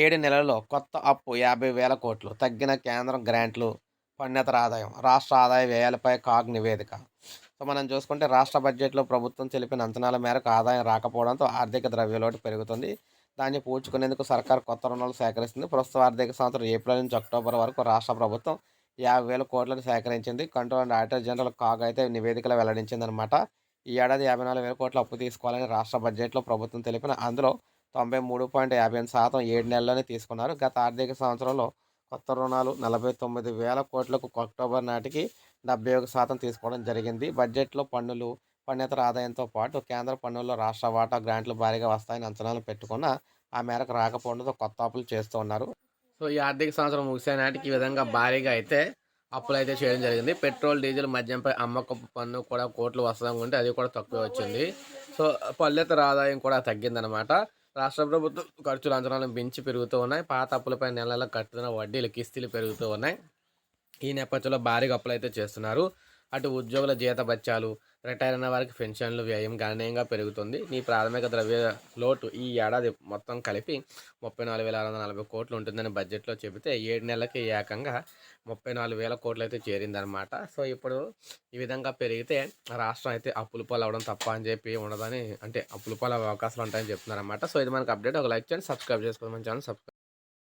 ఏడు నెలల్లో కొత్త అప్పు యాభై వేల కోట్లు. తగ్గిన కేంద్రం గ్రాంట్లు పన్నేతర ఆదాయం రాష్ట్ర ఆదాయ వ్యయాలపై కాగ్ నివేదిక. సో మనం చూసుకుంటే రాష్ట్ర బడ్జెట్లో ప్రభుత్వం తెలిపిన అంచనాల మేరకు ఆదాయం రాకపోవడంతో ఆర్థిక ద్రవ్యలోటు పెరుగుతుంది. దాన్ని పూడ్చుకునేందుకు సర్కార్ కొత్త రుణాలు సేకరిస్తుంది. ప్రస్తుత ఆర్థిక సంవత్సరం ఏప్రిల్ నుంచి అక్టోబర్ వరకు రాష్ట్ర ప్రభుత్వం యాభై వేల కోట్లను సేకరించింది. Control and auditor general CAG అయితే నివేదికలో వెల్లడించిందనమాట ఈ ఏడాది యాభై నాలుగు వేల కోట్ల అప్పు తీసుకోవాలని రాష్ట్ర బడ్జెట్లో ప్రభుత్వం తెలిపిన అందులో తొంభై మూడు పాయింట్ యాభై ఎనిమిది శాతం ఏడు నెలల్లోనే తీసుకున్నారు. గత ఆర్థిక సంవత్సరంలో కొత్త రుణాలు నలభై తొమ్మిది వేల కోట్లకు అక్టోబర్ నాటికి డెబ్బై ఒక శాతం తీసుకోవడం జరిగింది. బడ్జెట్లో పన్నులు పన్నేతర ఆదాయంతో పాటు కేంద్ర పన్నుల్లో రాష్ట్ర వాటా గ్రాంట్లు భారీగా వస్తాయని అంచనాలు పెట్టుకున్న ఆ మేరకు రాకపోవడంతో కొత్త అప్పులు చేస్తూ ఉన్నారు. సో ఈ ఆర్థిక సంవత్సరం ముగిసే నాటికి ఈ విధంగా భారీగా అయితే అప్పులు అయితే చేయడం జరిగింది. పెట్రోల్ డీజిల్ మద్యంపై అమ్మకపు పన్ను కూడా కోట్లు వస్తాం ఉంటే అది కూడా తక్కువ వచ్చింది. సో పల్లెతర ఆదాయం కూడా తగ్గిందనమాట రాష్ట్ర ప్రభుత్వం ఖర్చుల అంచనాలను పెంచి పెరుగుతూ ఉన్నాయి. పాత అప్పులపై నెలల కట్టుతున్న వడ్డీలు కిస్తీలు పెరుగుతూ ఉన్నాయి. ఈ నేపథ్యంలో భారీగా అప్పులు అయితే చేస్తున్నారు. అటు ఉద్యోగుల జీత బత్యాలు రిటైర్ అయిన వారికి పెన్షన్లు వ్యయం గణనీయంగా పెరుగుతుంది. నీ ప్రాథమిక ద్రవ్య లోటు ఈ ఏడాది మొత్తం కలిపి ముప్పై నాలుగు వేల ఆరు వందల నలభై కోట్లు ఉంటుందని బడ్జెట్లో చెబితే ఏడు నెలలకి ఏకంగా ముప్పై నాలుగు వేల కోట్లు అయితే చేరిందనమాట సో ఇప్పుడు ఈ విధంగా పెరిగితే రాష్ట్రం అయితే అప్పులు పాలు అవడం తప్ప అని చెప్పి ఉండదని అంటే అప్పులు పాలు అవకాశాలు ఉంటాయని చెప్తున్నారన్నమాట. సో ఇది మనకు అప్డేట్. ఒక లైక్ చేయండి సబ్స్క్రైబ్ చేసుకోండి మన ఛానల్ సబ్స్క్రైబ్